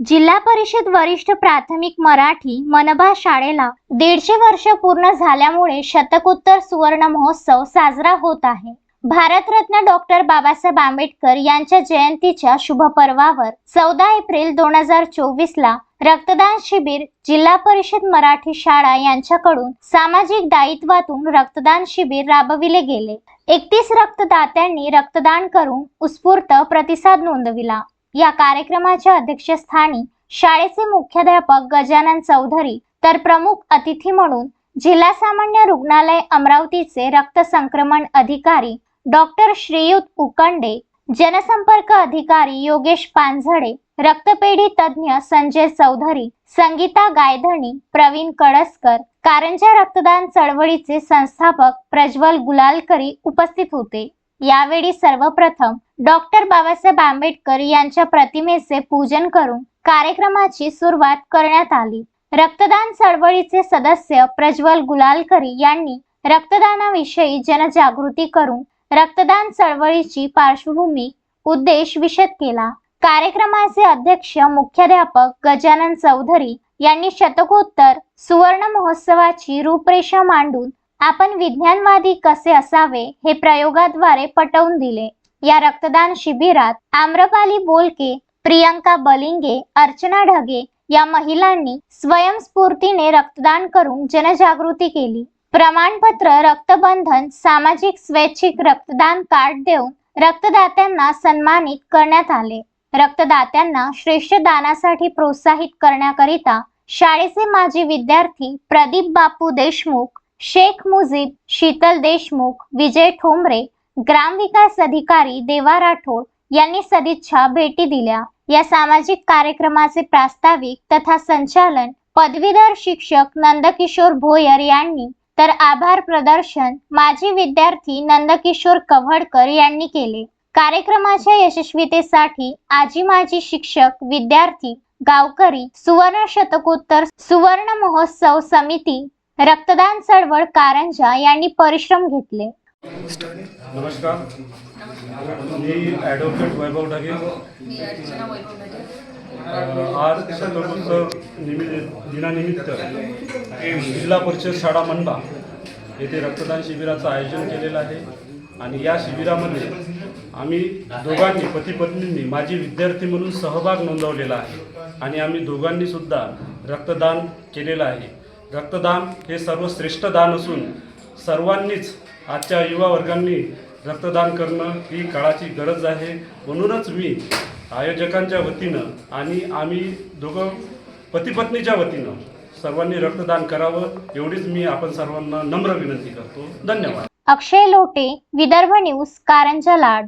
जिल्हा परिषद वरिष्ठ प्राथमिक मराठी मनबा शाळेला दीडशे वर्ष पूर्ण झाल्यामुळे शतकोत्तर सुवर्ण महोत्सव साजरा होत आहे. भारतरत्न डॉक्टर बाबासाहेब आंबेडकर यांच्या जयंतीच्या शुभपर्वावर चौदा एप्रिल दोन हजार चोवीस ला रक्तदान शिबिर जिल्हा परिषद मराठी शाळा यांच्याकडून सामाजिक दायित्वातून रक्तदान शिबिर राबविले गेले. एकतीस रक्तदात्यांनी रक्तदान करून उत्स्फूर्त प्रतिसाद नोंदविला. या कार्यक्रमाच्या अध्यक्षस्थानी शाळेचे मुख्याध्यापक गजानन चौधरी तर प्रमुख अतिथी म्हणून जिल्हा सामान्य रुग्णालय अमरावतीचे रक्त संक्रमण अधिकारी डॉक्टर श्रीयुत उकंडे जनसंपर्क अधिकारी योगेश पानझडे रक्तपेढी तज्ज्ञ संजय चौधरी संगीता गायधणी प्रवीण कळसकर कारंजा रक्तदान चळवळीचे संस्थापक प्रज्वल गुलालकरी उपस्थित होते. यावेळी सर्वप्रथम डॉक्टर बाबासाहेब आंबेडकर यांच्या प्रतिमेचे पूजन करून कार्यक्रमाची सुरुवात करण्यात आली. रक्तदान चळवळीचे सदस्य प्रज्वल गुलालकरी यांनी रक्तदानाविषयी जनजागृती करून रक्तदान चळवळीची पार्श्वभूमी उद्देश विशद केला. कार्यक्रमाचे अध्यक्ष मुख्याध्यापक गजानन चौधरी यांनी शतकोत्तर सुवर्ण महोत्सवाची रूपरेषा मांडून आपण विज्ञानवादी कसे असावे हे प्रयोगाद्वारे पटवून दिले. या रक्तदान शिबिरात आम्रपाली बोलके प्रियंका बलिंगे अर्चना ढगे या महिलांनी स्वयंस्फूर्तीने रक्तदान करून जनजागृती केली. प्रमाणपत्र रक्तबंधन सामाजिक स्वैच्छिक रक्तदान कार्ड देऊन रक्तदात्यांना सन्मानित करण्यात आले. रक्तदात्यांना श्रेष्ठ दानासाठी प्रोत्साहित करण्याकरिता शाळेचे माजी विद्यार्थी प्रदीप बापू देशमुख शेख मुजीब शीतल देशमुख विजय ठोंबरे ग्रामविकास अधिकारी देवा राठोड यांनी सदिच्छा भेटी दिल्या. या सामाजिक कार्यक्रमाचे प्रास्ताविक तथा संचालन पदवीधर शिक्षक नंदकिशोर भोयर यांनी तर आभार प्रदर्शन माजी विद्यार्थी नंदकिशोर कव्हडकर यांनी केले. कार्यक्रमाच्या यशस्वीतेसाठी आजी माजी शिक्षक विद्यार्थी गावकरी सुवर्ण शतकोत्तर सुवर्ण महोत्सव समिती रक्तदान चळवळ कारंजा यांनी परिश्रम घेतले. नमस्कार. मी ॲडव्होकेट वैभव ढगे. आज शतकोत्सव निमित्त दिनानिमित्त जिल्हा परिषद शाळा मंडा येथे रक्तदान शिबिराचं आयोजन केलेलं आहे. आणि या शिबिरामध्ये आम्ही दोघांनी पती पत्नींनी माझी विद्यार्थी म्हणून सहभाग नोंदवलेला आहे. आणि आम्ही दोघांनी सुद्धा रक्तदान केलेलं आहे. रक्तदान हे सर्वश्रेष्ठ दान असून सर्वांनीच आजच्या युवा वर्गांनी रक्तदान करणं ही काळाची गरज आहे. म्हणूनच मी आयोजकांच्या वतीनं आणि आम्ही दोघं पतीपत्नीच्या वतीनं सर्वांनी रक्तदान करावं एवढीच मी आपण सर्वांना नम्र विनंती करतो. धन्यवाद. अक्षय लोटे विदर्भ न्यूज कारंजा लाड.